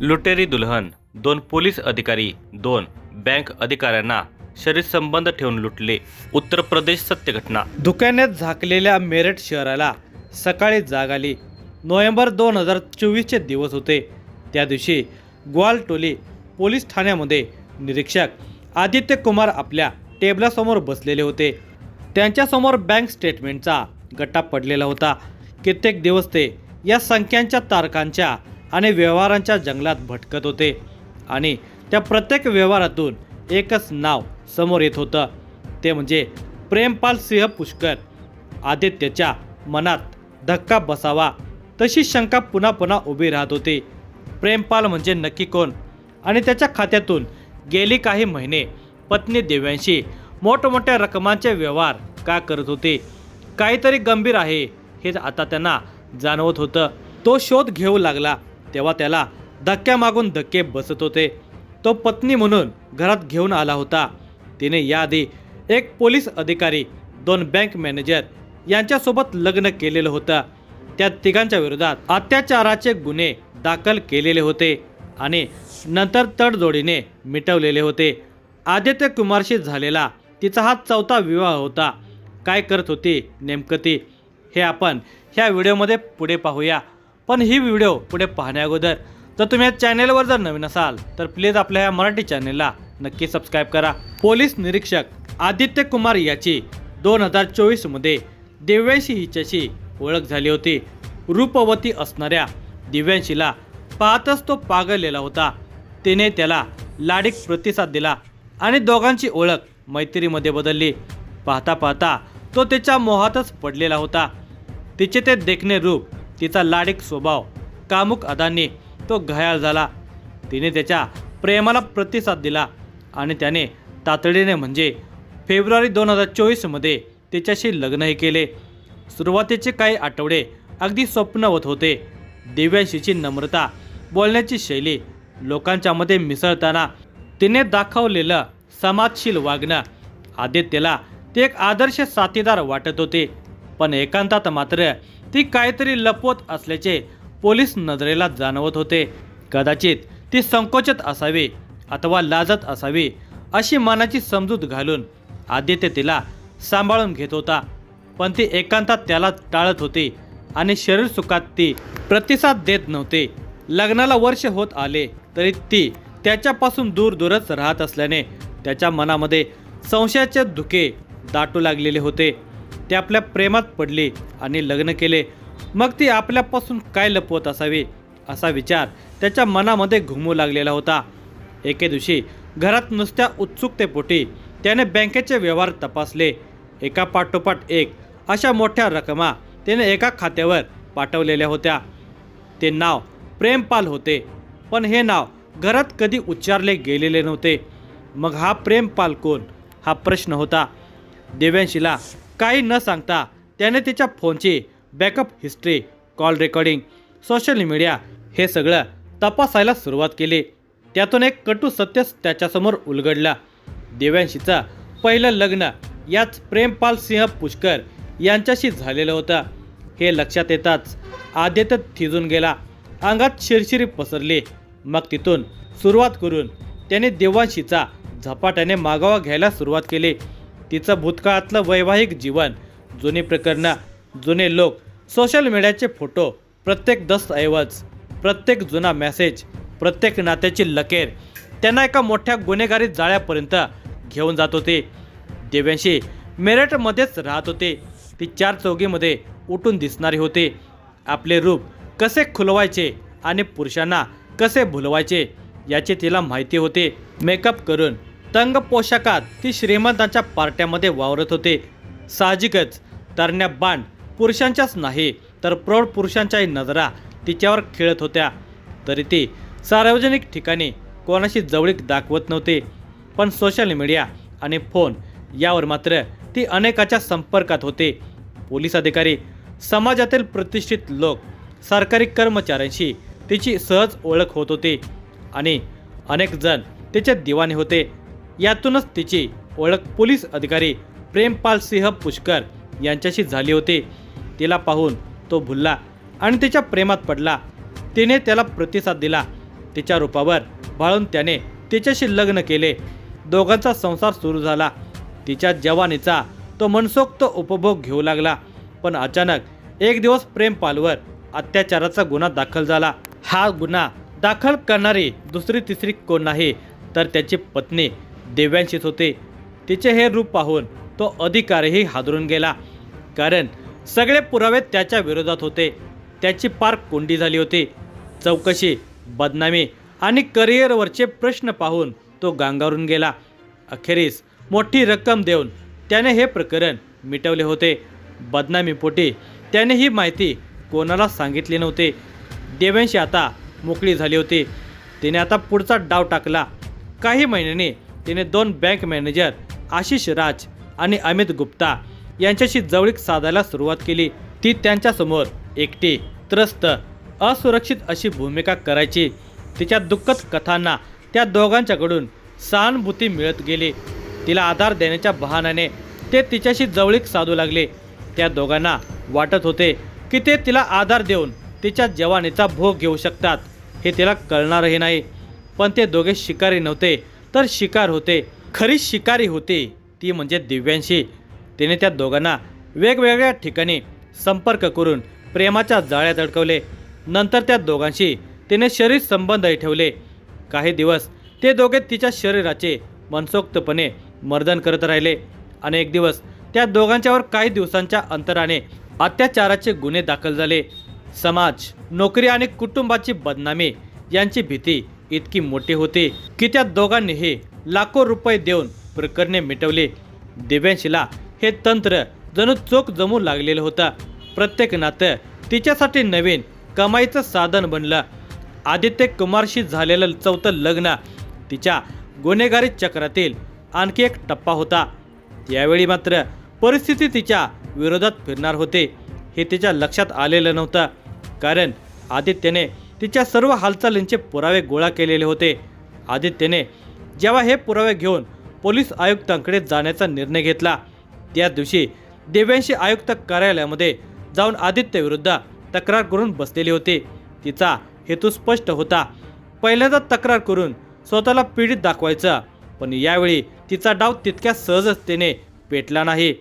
लुटेरी दुल्हन दोन पोलीस अधिकारी दोन बँक अधिकाऱ्यांना शरीर संबंध ठेवून लुटले. उत्तर प्रदेश सत्य घटना धुक्याने झाकलेल्या मेरठ शहराला सकाळी जाग आली. नोव्हेंबर दोन हजार चोवीसचे दिवस होते. त्या दिवशी ग्वालटोली पोलीस ठाण्यामध्ये निरीक्षक आदित्य कुमार आपल्या टेबलासमोर बसलेले होते. त्यांच्यासमोर बँक स्टेटमेंटचा गट्टा पडलेला होता. कित्येक दिवस ते या संख्यांच्या तारखांच्या आणि व्यवहारांच्या जंगलात भटकत होते. आणि त्या प्रत्येक व्यवहारातून एकच नाव समोर येत होतं. ते म्हणजे प्रेमपाल सिंह पुष्कर. आदित्यच्या मनात धक्का बसावा. तशी शंका पुन्हा पुन्हा उभी राहत होती. प्रेमपाल म्हणजे नक्की कोण? आणि त्याच्या खात्यातून गेली काही महिने पत्नी देव्यांशी मोठमोठ्या रकमांचे व्यवहार का करत होते? काहीतरी गंभीर आहे हे आता त्यांना जाणवत होतं. तो शोध घेऊ लागला. तेव्हा त्याला धक्क्यामागून धक्के बसत होते. तो पत्नी म्हणून घरात घेऊन आला होता. तिने याआधी एक पोलीस अधिकारी दोन बँक मॅनेजर यांच्यासोबत लग्न केलेलं होतं. त्या तिघांच्या विरोधात अत्याचाराचे गुन्हे दाखल केलेले होते आणि नंतर तडजोडीने मिटवलेले होते. आदित्य कुमारशी झालेला तिचा हा चौथा विवाह होता. काय करत होती नेमकं ती? हे आपण ह्या व्हिडिओमध्ये पुढे पाहूया. पण ही व्हिडिओ पुढे पाहण्याअगोदर जर तुम्ही या चॅनेलवर जर नवीन असाल तर प्लीज आपल्या या मराठी चॅनेलला नक्की सबस्क्राईब करा. पोलीस निरीक्षक आदित्य कुमार याची दोन हजार चोवीसमध्ये दिव्यांशी हिच्याशी ओळख झाली होती. रूपवती असणाऱ्या दिव्यांशीला पाहतच तो पागळलेला होता. तिने त्याला लाडीक प्रतिसाद दिला आणि दोघांची ओळख मैत्रीमध्ये बदलली. पाहता पाहता तो तिच्या मोहातच पडलेला होता. तिचे ते देखणे रूप तिचा लाडीक स्वभाव कामुक अदांनी तो घायाळ झाला. तिने त्याच्या प्रेमाला प्रतिसाद दिला आणि त्याने तातडीने म्हणजे फेब्रुवारी दोन हजार चोवीसमध्ये तिच्याशी लग्नही केले. सुरुवातीचे काही आठवडे अगदी स्वप्नवत होते. दिव्यांशीची नम्रता बोलण्याची शैली लोकांच्या मध्ये मिसळताना तिने दाखवलेलं समाजशील वागणं आदित्यला ते एक आदर्श साथीदार वाटत होते. पण एकांतात मात्र ती काहीतरी लपवत असल्याचे पोलीस नजरेला जाणवत होते. कदाचित ती संकोचत असावी अथवा लाजत असावी अशी मनाची समजूत घालून आदित्य तिला सांभाळून घेत होता. पण ती एकांतात त्याला टाळत होती आणि शरीर सुखात ती प्रतिसाद देत नव्हते. लग्नाला वर्ष होत आले तरी ती त्याच्यापासून दूर दूरच राहत असल्याने त्याच्या मनामध्ये संशयाचे धुके दाटू लागलेले होते. ते आपल्या प्रेमात पडले आणि लग्न केले. मग ती आपल्यापासून काय लपवत असावी? असा विचार त्याच्या मनामध्ये घुमू लागलेला होता. एके दिवशी घरात नुसत्या उत्सुकतेपोटी त्याने बँकेचे व्यवहार तपासले. एका पाठोपाठ एक अशा मोठ्या रकमा त्याने एका खात्यावर पाठवलेल्या होत्या. ते नाव प्रेमपाल होते पण हे नाव घरात कधी उच्चारले गेलेले नव्हते. मग हा प्रेमपाल कोण? हा प्रश्न होता. दिव्यांशीला काही न सांगता त्याने तिच्या फोनची backup history call recording social media हे सगळं तपासायला सुरुवात केली. त्यातून एक कटू सत्य त्याच्यासमोर उलगडला. देव्यांशीचं पहिलं लग्न याच प्रेमपाल सिंह पुष्कर यांच्याशी झालेलं होतं. हे लक्षात येताच आदित्य थिजून गेला. अंगात शिरशिरी पसरली. मग तिथून सुरुवात करून त्याने देवांशीचा झपाट्याने मागोवा घ्यायला सुरुवात केली. तिचं भूतकाळातलं वैवाहिक जीवन जुनी प्रकरणं जुने लोक सोशल मीडियाचे फोटो प्रत्येक दस्तऐवज प्रत्येक जुना मेसेज प्रत्येक नात्याची लकेर त्यांना एका मोठ्या गुन्हेगारी जाळ्यापर्यंत घेऊन जात होते. देव्यांशी मेरठमध्येच राहत होते. ती चार चौकीमध्ये उठून दिसणारी होते. आपले रूप कसे खुलवायचे आणि पुरुषांना कसे भुलवायचे याची तिला माहिती होते. मेकअप करून तंग पोशाखात ती श्रीमंतांच्या पार्ट्यामध्ये वावरत होते. साहजिकच तरण्या बाण पुरुषांच्याच नाही तर प्रौढ पुरुषांच्याही नजरा तिच्यावर खेळत होत्या. तरी ती सार्वजनिक ठिकाणी कोणाशी जवळीक दाखवत नव्हते. पण सोशल मीडिया आणि फोन यावर मात्र ती अनेकाच्या संपर्कात होते. पोलीस अधिकारी समाजातील प्रतिष्ठित लोक सरकारी कर्मचाऱ्यांशी तिची सहज ओळख होत होती आणि अनेक जण तिचे दिवाने होते. यातूनच तिची ओळख पोलीस अधिकारी प्रेमपाल सिंह पुष्कर यांच्याशी झाली होती. तिला पाहून तो भुलला आणि तिच्या प्रेमात पडला. तिने त्याला प्रतिसाद दिला. तिच्या रूपावर भाळून त्याने तिच्याशी लग्न केले. दोघांचा संसार सुरू झाला. तिच्या जवानीचा तो मनसोक्त उपभोग घेऊ लागला. पण अचानक एक दिवस प्रेमपालवर अत्याचाराचा गुन्हा दाखल झाला. हा गुन्हा दाखल करणारी दुसरी तिसरी कोण नाही तर त्याची पत्नी देव्यांशीच होते. तिचे हे रूप पाहून तो अधिकारही हादरून गेला. कारण सगळे पुरावे त्याच्या विरोधात होते. त्याची पार कोंडी झाली होती. चौकशी बदनामी आणि करिअरवरचे प्रश्न पाहून तो गांगारून गेला. अखेरीस मोठी रक्कम देऊन त्याने हे प्रकरण मिटवले होते. बदनामीपोटी त्याने ही माहिती कोणाला सांगितली नव्हती. देवेंशी आता मोकळी झाली होती. तिने आता पुढचा डाव टाकला. काही महिन्यांनी तिने दोन बँक मॅनेजर आशिष राज आणि अमित गुप्ता यांच्याशी जवळीक साधायला सुरुवात केली. ती त्यांच्यासमोर एकटी त्रस्त असुरक्षित अशी भूमिका करायची. तिच्या दुःखद कथांना त्या दोघांच्याकडून सहानुभूती मिळत गेली. तिला आधार देण्याच्या बहाण्याने ते तिच्याशी जवळीक साधू लागले. त्या दोघांना वाटत होते की ते तिला आधार देऊन तिच्या जवानीचा भोग घेऊ शकतात. हे तिला कळणारही नाही. पण ते दोघे शिकारी नव्हते. तर शिकार होते. खरी शिकारी होती. ती म्हणजे दिव्यांशी. तिने त्या दोघांना वेगवेगळ्या ठिकाणी संपर्क करून प्रेमाच्या जाळ्यात अडकवले नंतर त्या दोघांशी तिने शरीर संबंधही ठेवले. काही दिवस ते दोघे तिच्या शरीराचे मनसोक्तपणे मर्दन करत राहिले. आणि एक दिवस त्या दोघांच्यावर काही दिवसांच्या अंतराने अत्याचाराचे गुन्हे दाखल झाले. समाज नोकरी आणि कुटुंबाची बदनामी यांची भीती इतकी मोठी होती की त्या दोघांनीही लाखो रुपये देऊन प्रकरणे मिटवले. दिव्यांशीला हे तंत्र जणू चोख जमू लागलेलं होतं. प्रत्येक नातं तिच्यासाठी नवीन कमाईचं साधन बनलं. आदित्य कुमारशी झालेलं चौथं लग्न तिच्या गुन्हेगारी चक्रातील आणखी एक टप्पा होता. यावेळी मात्र परिस्थिती तिच्या विरोधात फिरणार होते. हे तिच्या लक्षात आलेलं नव्हतं. कारण आदित्यने तिच्या सर्व हालचालींचे पुरावे गोळा केलेले होते. आदित्यने जेव्हा हे पुरावे घेऊन पोलीस आयुक्तांकडे जाण्याचा निर्णय घेतला त्या दिवशी देव्यांशी आयुक्त कार्यालयामध्ये जाऊन आदित्यविरुद्ध तक्रार करून बसलेली होती. तिचा हेतू स्पष्ट होता. पहिल्यांदा तक्रार करून स्वतःला पीडित दाखवायचं पण यावेळी तिचा डाव तितक्या सहजतेने पेटला नाही.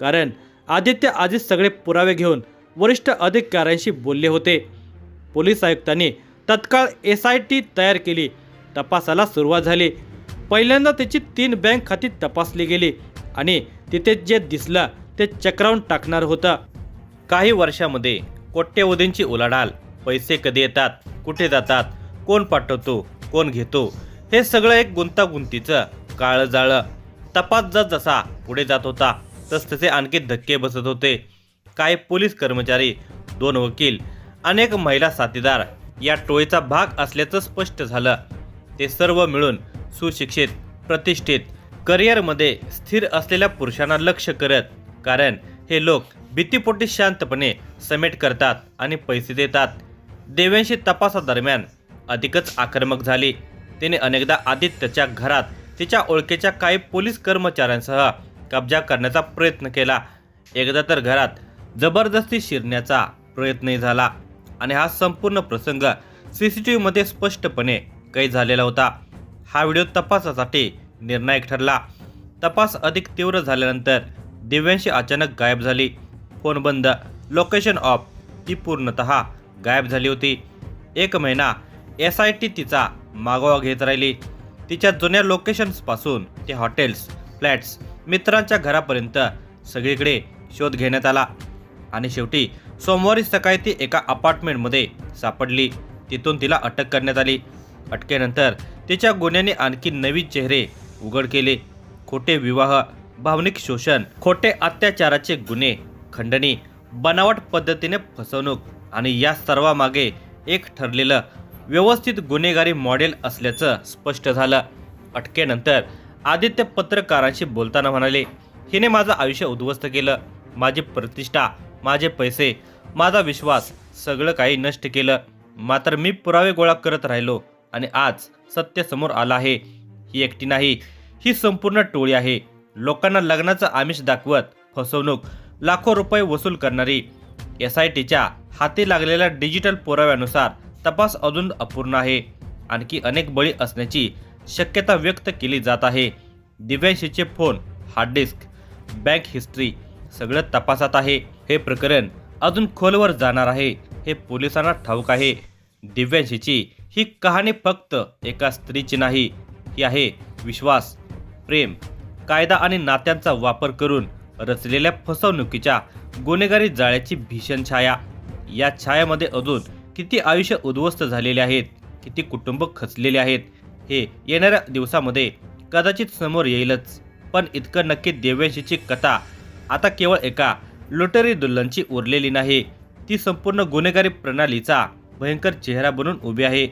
कारण आदित्य आधीच सगळे पुरावे घेऊन वरिष्ठ अधिकाऱ्यांशी बोलले होते. पोलीस आयुक्तांनी तत्काळ एस आय टी तयार केली. तपासाला सुरुवात झाली. पहिल्यांदा त्याची तीन बँक खाती तपासली गेली आणि तिथे जे दिसलं ते चक्रावून टाकणार होतं. काही वर्षामध्ये कोट्यवधींची उलाढाल. पैसे कधी येतात? कुठे जातात? कोण पाठवतो? कोण घेतो? हे सगळं एक गुंतागुंतीचं काळं जाळं तपास जस जसा पुढे जात होता तसतसे आणखी धक्के बसत होते. काही पोलीस कर्मचारी दोन वकील अनेक महिला साथीदार या टोळीचा भाग असल्याचं स्पष्ट झालं. ते सर्व मिळून सुशिक्षित प्रतिष्ठित करिअरमध्ये स्थिर असलेल्या पुरुषांना लक्ष करत कारण हे लोक भीतीपोटी शांतपणे समेट करतात आणि पैसे देतात. देव्यांशी तपासादरम्यान अधिकच आक्रमक झाली. तिने अनेकदा आदित्यच्या घरात तिच्या ओळखीच्या काही पोलीस कर्मचाऱ्यांसह कब्जा करण्याचा प्रयत्न केला. एकदा तर घरात जबरदस्ती शिरण्याचा प्रयत्नही झाला. आणि हा संपूर्ण प्रसंग सी सी टी व्हीमध्ये स्पष्टपणे कैद झालेला होता. हा व्हिडिओ तपासासाठी निर्णायक ठरला. तपास अधिक तीव्र झाल्यानंतर दिव्यांशी अचानक गायब झाली. फोन बंद. लोकेशन ऑफ ती पूर्णतः गायब झाली होती. एक महिना एस आय टी तिचा मागोवा घेत राहिली. तिच्या जुन्या लोकेशन्सपासून ते हॉटेल्स फ्लॅट्स मित्रांच्या घरापर्यंत सगळीकडे शोध घेण्यात आला. आणि शेवटी सोमवारी सकाळी ती एका अपार्टमेंटमध्ये सापडली. तिथून तिला अटक करण्यात आली. अटकेनंतर तिच्या गुन्ह्याने आणखी नवीन चेहरे उघड केले. खोटे विवाह भावनिक शोषण खोटे अत्याचाराचे गुन्हे खंडणी बनावट पद्धतीने फसवणूक आणि या सर्वामागे एक ठरलेलं व्यवस्थित गुन्हेगारी मॉडेल असल्याचं स्पष्ट झालं. अटकेनंतर आदित्य पत्रकारांशी बोलताना म्हणाले हिने माझं आयुष्य उद्ध्वस्त केलं. माझी प्रतिष्ठा माझे पैसे माझा विश्वास सगळं काही नष्ट केलं. मात्र मी पुरावे गोळा करत राहिलो आणि आज सत्य समोर आलं आहे. ही एकटी नाही ही संपूर्ण टोळी आहे. लोकांना लग्नाचं आमिष दाखवत फसवणूक लाखो रुपये वसूल करणारी एस आय टीच्या हाती लागलेल्या डिजिटल पुराव्यानुसार तपास अजून अपूर्ण आहे. आणखी अनेक बळी असण्याची शक्यता व्यक्त केली जात आहे. दिव्यांशीचे phone hard disk bank history सगळं तपासात आहे. हे प्रकरण अजून खोलवर जाणार आहे. हे पोलिसांना ठाऊक आहे. दिव्यांशीची ही कहाणी फक्त एका स्त्रीची नाही ही आहे विश्वास प्रेम कायदा आणि नात्यांचा वापर करून रचलेल्या फसवणुकीच्या गुन्हेगारी जाळ्याची भीषण छाया. या छायामध्ये अजून किती आयुष्य उद्ध्वस्त झालेले आहेत किती कुटुंब खचलेले आहेत हे येणाऱ्या दिवसामध्ये कदाचित समोर येईलच. पण इतकं नक्की देव्यांशीची कथा आता केवळ एका लोटरी दुल्हनची उरलेली नाही. ती संपूर्ण गुन्हेगारी प्रणालीचा भयंकर चेहरा बनून उभी आहे.